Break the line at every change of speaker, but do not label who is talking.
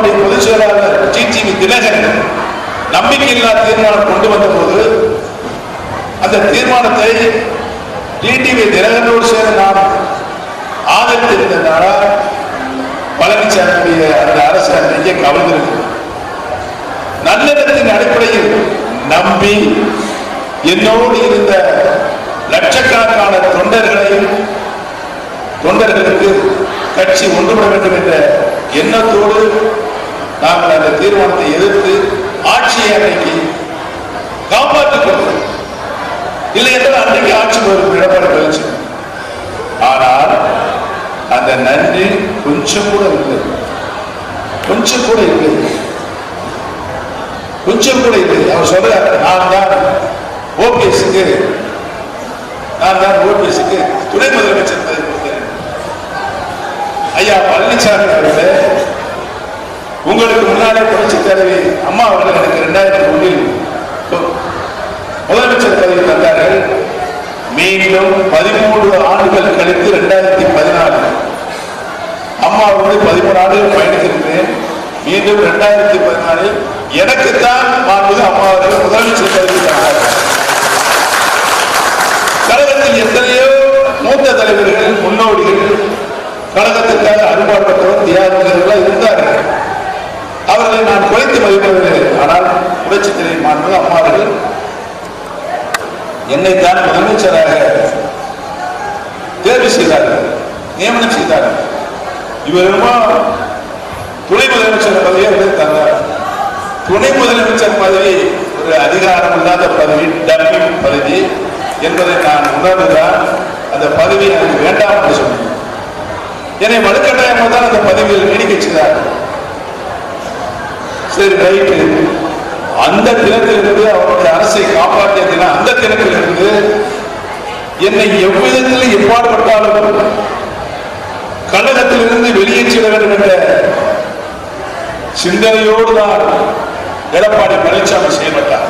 அம்மாவுடைய பொதுச் செயலாளர் டிடிவி தினகரன் நம்பிக்கையில்லா தீர்மானம் கொண்டு வந்த போது அந்த தீர்மானத்தை டிடிவி தினகரனோடு சேர்ந்து நாம் ஆதரித்திருந்தனால பழனிசாமியுடைய அந்த அரசு அன்றைக்கே கவர்ந்திருக்கு நல்லிடத்தின் அடிப்படையில் நம்பி என்னோடு இருந்த லட்சக்கணக்கான தொண்டர்களையும் தொண்டர்களுக்கு கட்சி ஒன்றுபட வேண்டும் என்ற எண்ணத்தோடு நிறுவனத்தை எதிர்த்து ஆட்சியை அன்னைக்கு காப்பாற்றிக் கொண்டோம் இல்லை என்றால் அன்றைக்கு ஆட்சி பொறுப்பு எடப்பாடி பழனிசாமி ஆனால் அந்த நன்றி கொஞ்சம் கூட இல்லை. கொஞ்சம் கூட இல்லை. கொஞ்சம் கூட இல்லை. அவர் சொல்றார் நான் தான் ஓபிஎஸ்க்கு நான் தான் ஓபிஎஸ்க்கு துணை முதலமைச்சர் ஐயா பழனிசாமி அவர்களே உங்களுக்கு முன்னாலே புரட்சி தலைவி அம்மா அவர்கள் எனக்கு இரண்டாயிரத்தி ஒன்றில் முதலமைச்சர் பதவி தந்தார்கள். மீண்டும் பதிமூன்று ஆண்டுகள் கழித்து இரண்டாயிரத்தி பதினாலு அம்மாவோடு பதிமூணு ஆண்டுகள் பயணித்திருக்கிறேன். மீண்டும் இரண்டாயிரத்தி பதினாலில் எனக்குத்தான் மாண்புது அம்மா அவர்கள் முதலமைச்சர் பதவி தந்தார்கள். கழகத்தில் எத்தனையோ மூத்த தலைவர்கள் முன்னோடிகள் கழகத்திற்காக அனுப்பாடுபட்டவர் தியாகிகள் இருந்தார்கள். அவர்களை நான் குறைத்து மதிப்பதில்லை ஆனால் புரட்சி தலைவர் மாண்புது அம்மா அவர்கள் என்னைத்தான் முதலமைச்சராக தேர்வு செய்தார்கள் நியமனம் செய்தார்கள். இவர் துணை முதலமைச்சர் பதவியை அவர் தந்தார். துணை முதலமைச்சர் பதவி ஒரு அதிகாரம் இல்லாத பதவி டம்மி பதவி என்பதை நான் உணர்ந்துதான் அந்த பதவி எனக்கு வேண்டாம் என்று சொன்னேன். என்னை வலுக்கட்டாயமாக தான் அந்த பதவியில் நீடிக்க செய்தார்கள். சரி ரைட்டு அந்த தினத்திலிருந்து அவருடைய அரசை காப்பாற்றிய தினம் அந்த தினத்திலிருந்து என்னை எவ்விதத்தில் எப்பாடுபட்டாலும் கழகத்திலிருந்து வெளியேற்றிட வேண்டும் என்ற சிந்தனையோடு தான் எடப்பாடி பழனிசாமி செயல்பட்டார்.